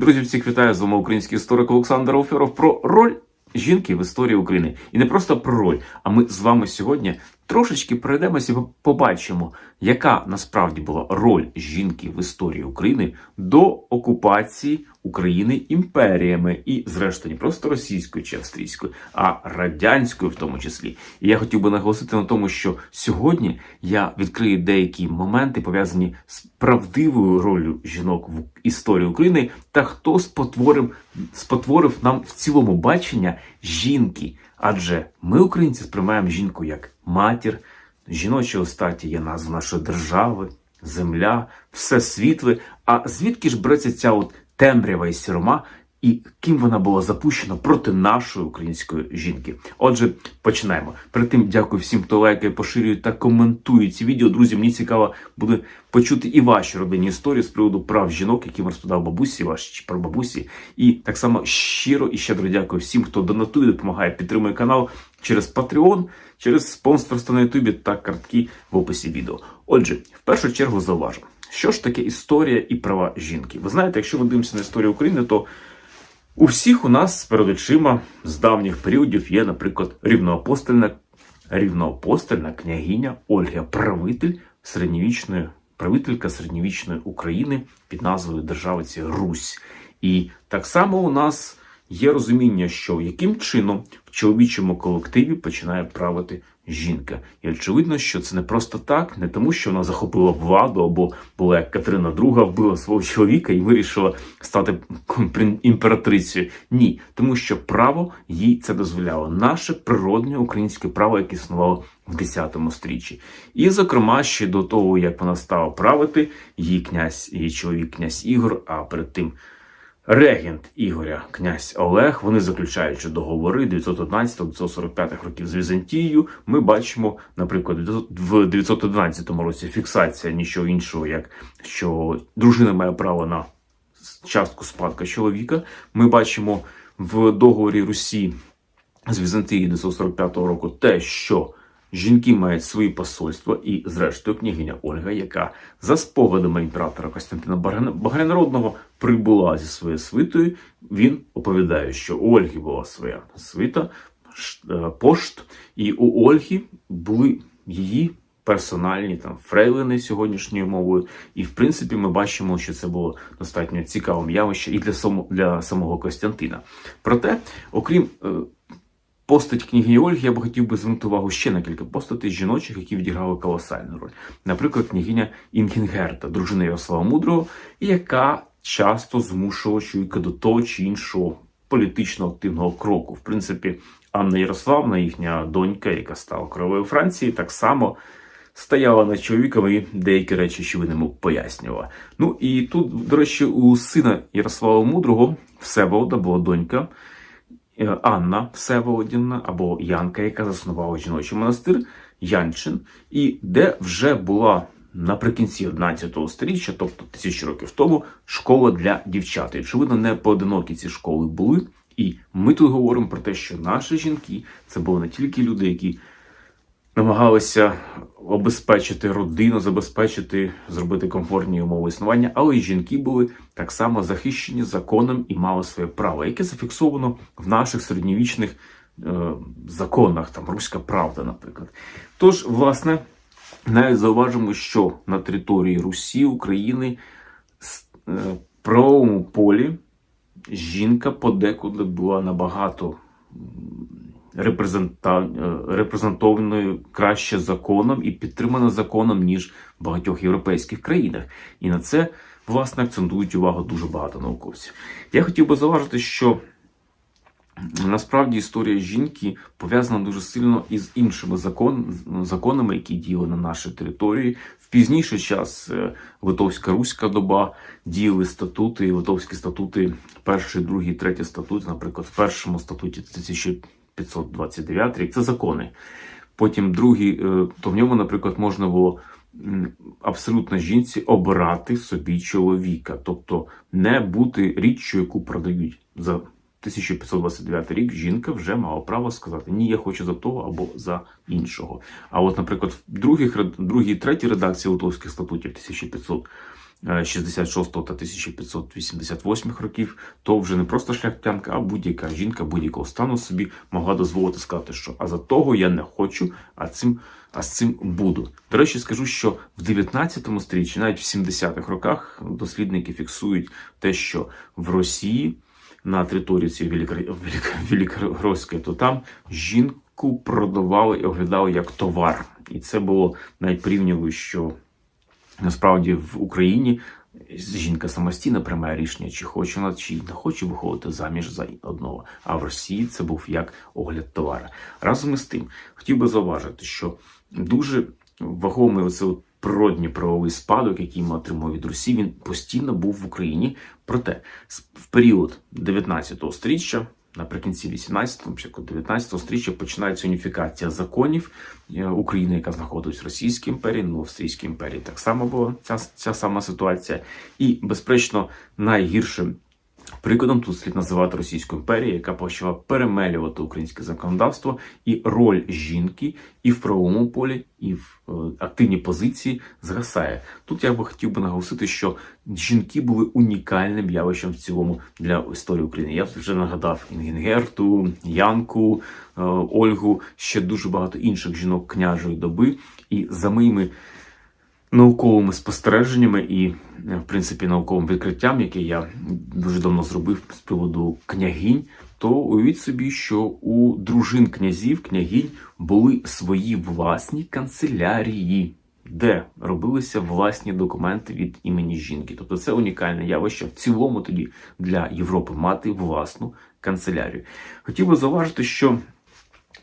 Друзі, всіх вітаю з вами український історик Олександр Оферов про роль жінки в історії України. І не просто про роль, а ми з вами сьогодні трошечки пройдемося і побачимо, яка насправді була роль жінки в історії України до окупації України імперіями і, зрештою, не просто російською чи австрійською, а радянською в тому числі. І я хотів би наголосити на тому, що сьогодні я відкрию деякі моменти пов'язані з правдивою ролью жінок в історії України та хто спотворив, спотворив нам в цілому бачення жінки. Адже ми, українці, сприймаємо жінку як матір, жіночого статі є назва нашої держави, земля, все світле. А звідки ж береться ця от темрява і сірома, і ким вона була запущена проти нашої української жінки? Отже, починаємо. Перед тим дякую всім, хто лайкає, поширює та коментує ці відео. Друзі, мені цікаво буде почути і ваші родинні історії з приводу прав жінок, які вам розповідав бабусі ваші прабабусі. І так само щиро і щедро дякую всім, хто донатує, допомагає, підтримує канал через Patreon, через спонсорство на Ютубі та картки в описі відео. Отже, в першу чергу зауважу, що ж таке історія і права жінки. Ви знаєте, якщо ми дивимося на історію України, то у всіх у нас перед очима з давніх періодів є, наприклад, рівноапостольна, рівноапостольна княгиня Ольга, правитель середньовічної, правителька середньовічної України під назвою Державиці Русь. І так само у нас є розуміння, що яким чином в чоловічому колективі починає правити жінка. І очевидно, що це не просто так, не тому, що вона захопила владу або була як Катерина II, вбила свого чоловіка і вирішила стати імператрицею. Ні, тому що право їй це дозволяло. Наше природне українське право, яке існувало в 10 стріччі. І, зокрема, ще до того, як вона стала правити, її князь, її чоловік, князь Ігор, а перед тим. Регент Ігоря, князь Олег, вони заключаючи договори 911-945 років з Візантією. Ми бачимо, наприклад, в 911 році фіксація нічого іншого, як що дружина має право на частку спадка чоловіка. Ми бачимо в договорі Русі з Візантії 945 року те, що Жінки мають свої посольства, і, зрештою, княгиня Ольга, яка за спогадами імператора Костянтина Багрянародного прибула зі своєю свитою. Він оповідає, що у Ольги була своя свита пошт, і у Ольги були її персональні там фрейлини сьогоднішньою мовою. І в принципі, ми бачимо, що це було достатньо цікавим явище і для самого для самого Костянтина. Проте, окрім постать книги Ольги я б хотів би звернути увагу ще на кілька постатей жіночих, які відіграли колосальну роль. Наприклад, княгиня Інгінгерта, дружина Ярослава Мудрого, яка часто змушувала чоловіка до того чи іншого політично активного кроку. В принципі, Анна Ярославна, їхня донька, яка стала королевою Франції, так само. Стояла над чоловіком і деякі речі, що ви не пояснювала. Ну і тут, до речі, у сина Ярослава Мудрого Всеволода була донька Анна Всеволодівна або Янка, яка заснувала жіночий монастир Янчин, і де вже була наприкінці 11 століття, тобто тисячі років тому, школа для дівчат. Очевидно, не поодинокі ці школи були. І ми тут говоримо про те, що наші жінки це були не тільки люди, які намагалися обезпечити родину, забезпечити, зробити комфортні умови існування, але й жінки були так само захищені законом і мали своє право, яке зафіксовано в наших середньовічних е, законах, там Руська Правда, наприклад. Тож, власне, навіть зауважимо, що на території Русі України е, в правовому полі жінка подекуди була набагато репрезентованою краще законом і підтримана законом, ніж в багатьох європейських країнах. І на це, власне, акцентують увагу дуже багато науковців. Я хотів би зауважити, що насправді історія жінки пов'язана дуже сильно із іншими закон, законами, які діяли на нашій території. В пізніший час е, Литовська Руська доба діяли статути, Литовські статути, перший, другий, третій статут, наприклад, в першому статуті 1000 529 рік це закони. Потім другий, е, то в ньому, наприклад, можна було абсолютно жінці обирати собі чоловіка, тобто не бути річчю, яку продають за 1529 рік. Жінка вже мала право сказати Ні, я хочу за того або за іншого. А от, наприклад, в другій, другій третій редакції Литовських статутів 1500 е, 66 та 1588 років, то вже не просто шляхтянка, а будь-яка жінка будь-якого стану собі могла дозволити сказати, що а за того я не хочу, а цим. А з цим буду. До речі, скажу, що в 19 сторіччі, навіть в 70-х роках, дослідники фіксують те, що в Росії на території цієї Великоросської, то там жінку продавали і оглядали як товар. І це було навіть порівнювали, що насправді в Україні жінка самостійно приймає рішення, чи хоче вона, чи не хоче виходити заміж за одного. А в Росії це був як огляд товара. Разом із тим, хотів би зауважити, що дуже вагомий оце природній правовий спадок, який ми отримали від Росії, він постійно був в Україні. Проте в період 19 сторіччя. Наприкінці 18-го, початку 19-го сторіччя починається уніфікація законів е, України, яка знаходилась в Російській імперії, ну в Австрійській імперії так само була ця, ця сама ситуація. І, безперечно, найгіршим прикладом тут слід називати Російську імперію, яка почала перемелювати українське законодавство і роль жінки і в правовому полі, і в е, активній позиції згасає. Тут я би хотів би наголосити, що жінки були унікальним явищем в цілому для історії України. Я вже нагадав Інгергерту, Янку, е, Ольгу, ще дуже багато інших жінок княжої доби. І за моїми науковими спостереженнями і, е, в принципі, науковим відкриттям, яке я дуже давно зробив з приводу княгинь, то уявіть собі, що у дружин князів, княгинь були свої власні канцелярії. Де робилися власні документи від імені жінки, тобто це унікальне явище в цілому тоді для Європи мати власну канцелярію. Хотів би зауважити, що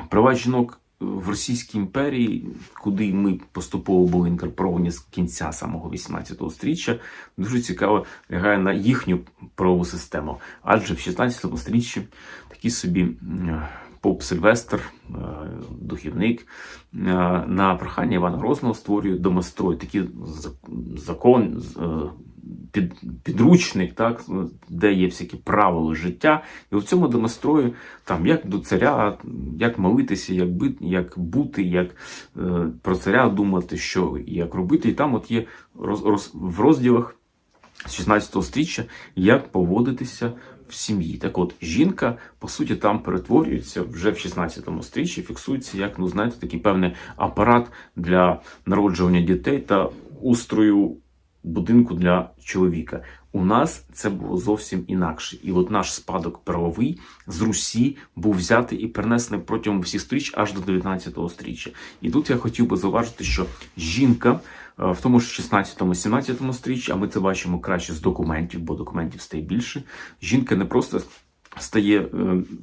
права жінок в Російській імперії, куди ми поступово були інкорпоровані з кінця самого 18 стріччя, дуже цікаво лягає на їхню правову систему. Адже в 16 стріччі такі собі поп Сильвестр, е, духівник, е, на прохання Івана Грозного створює домострой, такий закон. Під, підручник, так, де є всякі правила життя, і в цьому демонструє там як до царя, як молитися, як бити, як бути, як е, про царя думати, що як робити. І там от є роз, роз, в розділах з 16 стріччя, як поводитися в сім'ї. Так от, жінка, по суті, там перетворюється вже в 16 стріччі, фіксується як, ну, знаєте, такий певний апарат для народжування дітей та устрою будинку для чоловіка. У нас це було зовсім інакше. І от наш спадок правовий з Русі був взятий і перенесений протягом всіх стріч аж до 19 стріччя. І тут я хотів би зауважити, що жінка е, в тому ж 16-17 стріччі, а ми це бачимо краще з документів, бо документів стає більше. Жінка не просто стає, е,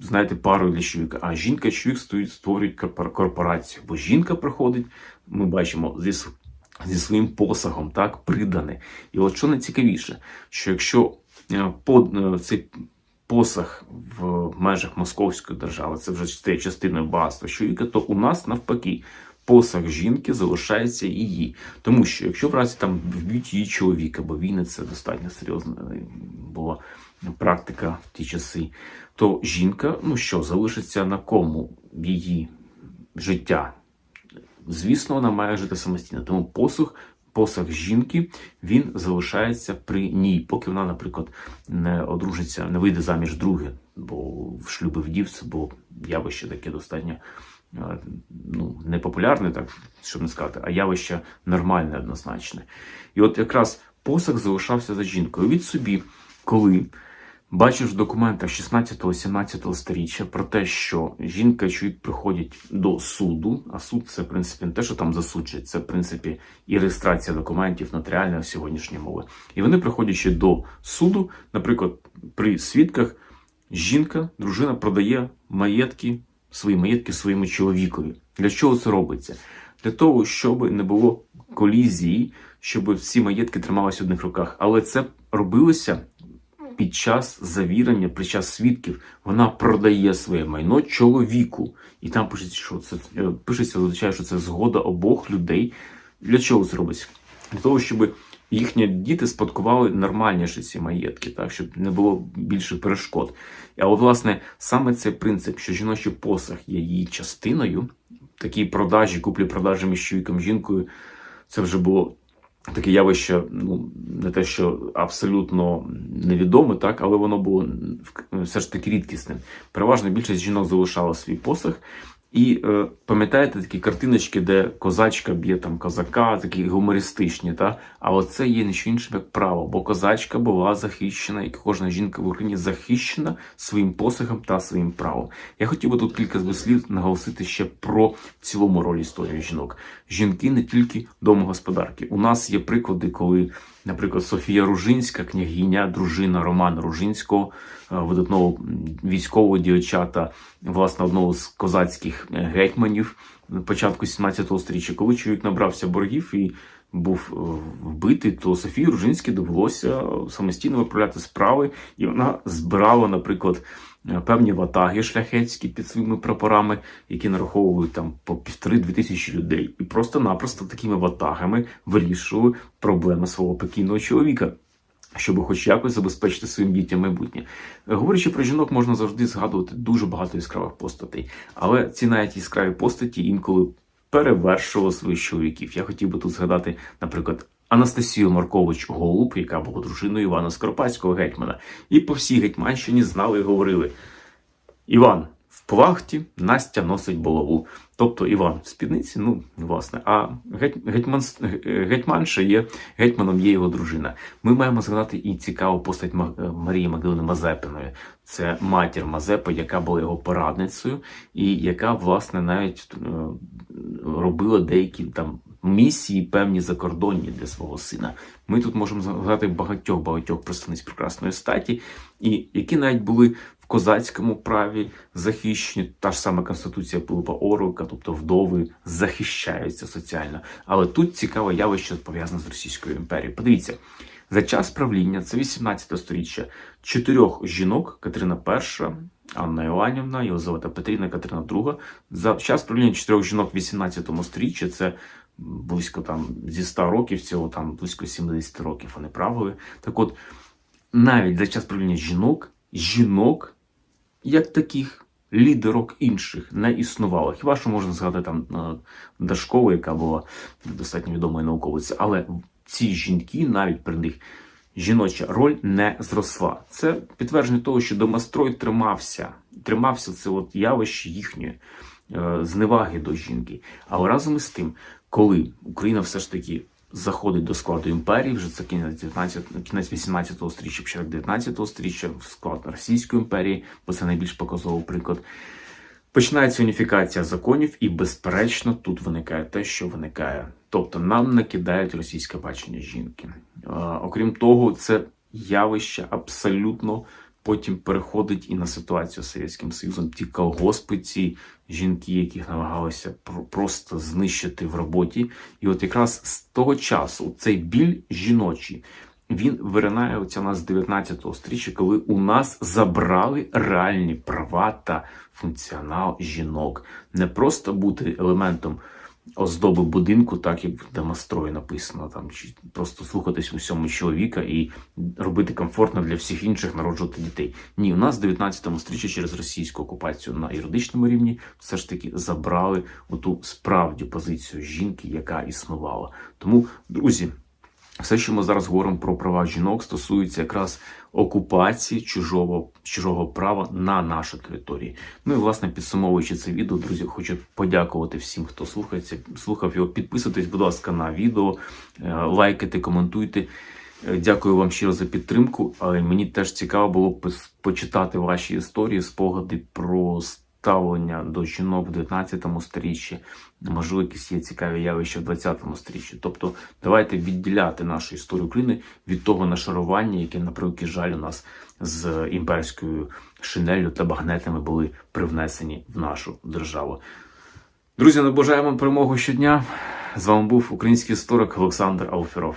знаєте, парою для чоловіка, а жінка і чоловік створюють корпорацію. Бо жінка приходить, ми бачимо зі зі своїм посагом, так, придане. І от що найцікавіше, що якщо е, по е, цей посаг в межах Московської держави, це вже стає частиною багатства чоловіка, то у нас навпаки. Посаг жінки залишається її. Тому що якщо в разі там вб'ють її чоловіка, бо війни це достатньо серйозна е, була практика в ті часи, то жінка, ну що, залишиться на кому її життя? Звісно, вона має жити самостійно. Тому посух, посаг жінки він залишається при ній, поки вона, наприклад, не одружиться, не вийде заміж друге, бо в шлюби вдів це було явище таке достатньо. е, Ну, не популярне, так щоб не сказати, а явище нормальне, однозначне. І от якраз посаг залишався за жінкою. Від собі, коли Бачиш в документах 16-17 сторіччя про те, що жінка і чоловік приходять до суду, а суд це в принципі не те, що там засуджують, це в принципі і реєстрація документів нотаріальної сьогоднішньої мови. І вони приходячи до суду, наприклад, при свідках, жінка, дружина продає маєтки, свої маєтки своєму чоловікові. Для чого це робиться? Для того, щоб не було колізії, щоб всі маєтки трималися в одних руках. Але це робилося під час завірення, під час свідків, вона продає своє майно чоловіку. І там пишеться, що це е, пишеться, означає, що це згода обох людей. Для чого це робиться? Для того, щоб їхні діти спадкували нормальніші ці маєтки, так, щоб не було більше перешкод. А от, власне, саме цей принцип, що жіночий посаг є її частиною, такі продажі, куплі-продажі між чоловіком жінкою, це вже було таке явище, ну не те, що абсолютно невідоме, так, але воно було все ж таки рідкісним. Переважно більшість жінок залишала свій посох. І е, пам'ятаєте такі картиночки, де козачка б'є там козака, такі гумористичні, та? а оце є нічого інше, як право, бо козачка була захищена, і кожна жінка в Україні захищена своїм посохом та своїм правом. Я хотів би тут кілька слів наголосити ще про цілому роль історії жінок. Жінки не тільки домогосподарки. У нас є приклади, коли, наприклад, Софія Ружинська, княгиня, дружина Романа Ружинського, видатного м, військового діяча та власне одного з козацьких е, гетьманів початку 17 століття, коли чоловік набрався боргів і був е, вбитий, то Софії Ружинській довелося самостійно виправляти справи, і вона збирала, наприклад, е, певні ватаги шляхетські під своїми прапорами, які нараховували там по півтори-дві тисячі людей, і просто-напросто такими ватагами вирішували проблеми свого покійного чоловіка. Щоб хоч якось забезпечити своїм дітям майбутнє. Говорячи про жінок, можна завжди згадувати дуже багато яскравих постатей, але ці навіть яскраві постаті інколи перевершували своїх чоловіків. Я хотів би тут згадати, наприклад, Анастасію Маркович Голуб, яка була дружиною Івана Скоропадського гетьмана, і по всій Гетьманщині знали і говорили: Іван в плахті, Настя носить булаву. Тобто Іван в спідниці, ну власне, а геть, гетьман, гетьманша є гетьманом є його дружина. Ми маємо згадати і цікаву постать Марії Магдалини Мазепиної. Це матір Мазепи, яка була його порадницею, і яка, власне, навіть е, робила деякі там місії певні закордонні для свого сина. Ми тут можемо згадати багатьох багатьох представниць прекрасної статі, і які навіть були козацькому праві захищені. Та ж сама конституція Пилипа Орлика, тобто вдови захищаються соціально. Але тут цікаве явище пов'язане з Російською імперією. Подивіться. За час правління, це 18 сторіччя, чотирьох жінок Катерина І, Анна Іоанівна, Єлизавета Петрівна, Катерина II. За час правління чотирьох жінок в 18 сторіччі, це близько там зі 100 років, цього там близько 70 років вони правили. Так от, навіть за час правління жінок, жінок, як таких лідерок інших, не існувало. Хіба що можна згадати там е, Дашкову, яка була достатньо відомою науковицею, але ці жінки, навіть при них жіноча роль не зросла. Це підтвердження того, що домострой тримався, тримався це от явище їхньої е, зневаги до жінки. Але разом із тим, коли Україна все ж таки заходить до складу імперії, вже це кінець 19, кінець 18 століття, початок 19 століття, в склад Російської імперії, бо це найбільш показовий приклад. Починається уніфікація законів, і, безперечно, тут виникає те, що виникає. Тобто нам накидають російське бачення жінки. Окрім того, це явище абсолютно потім переходить і на ситуацію з Совєтським Союзом. Ті колгоспи, ці жінки, яких намагалися просто знищити в роботі. І от якраз з того часу цей біль жіночий. Він виринає оця нас з 19 стріччя, коли у нас забрали реальні права та функціонал жінок. Не просто бути елементом оздоби будинку, так як в демострої написано, там чи просто слухатись усьому чоловіка і робити комфортно для всіх інших народжувати дітей. Ні, у нас в 19 стріччі через російську окупацію на юридичному рівні все ж таки забрали оту справді позицію жінки, яка існувала. Тому, друзі. Все, що ми зараз говоримо про права жінок, стосується якраз окупації чужого, чужого права на нашій території. Ну і власне підсумовуючи це відео, друзі, хочу подякувати всім, хто слухається, слухав його. Підписуйтесь, будь ласка, на відео, е, лайкайте, коментуйте. Е, Дякую вам щиро за підтримку. Мені теж цікаво було почитати ваші історії, спогади про ставлення до жінок в 19 сторіччі. Можливо, якісь є цікаві явища в 20 сторіччі. Тобто, давайте відділяти нашу історію України від того нашарування, яке, на превеликий жаль, у нас з імперською шинелью та багнетами були привнесені в нашу державу. Друзі, наближаємо перемогу щодня. З вами був український історик Олександр Алферов.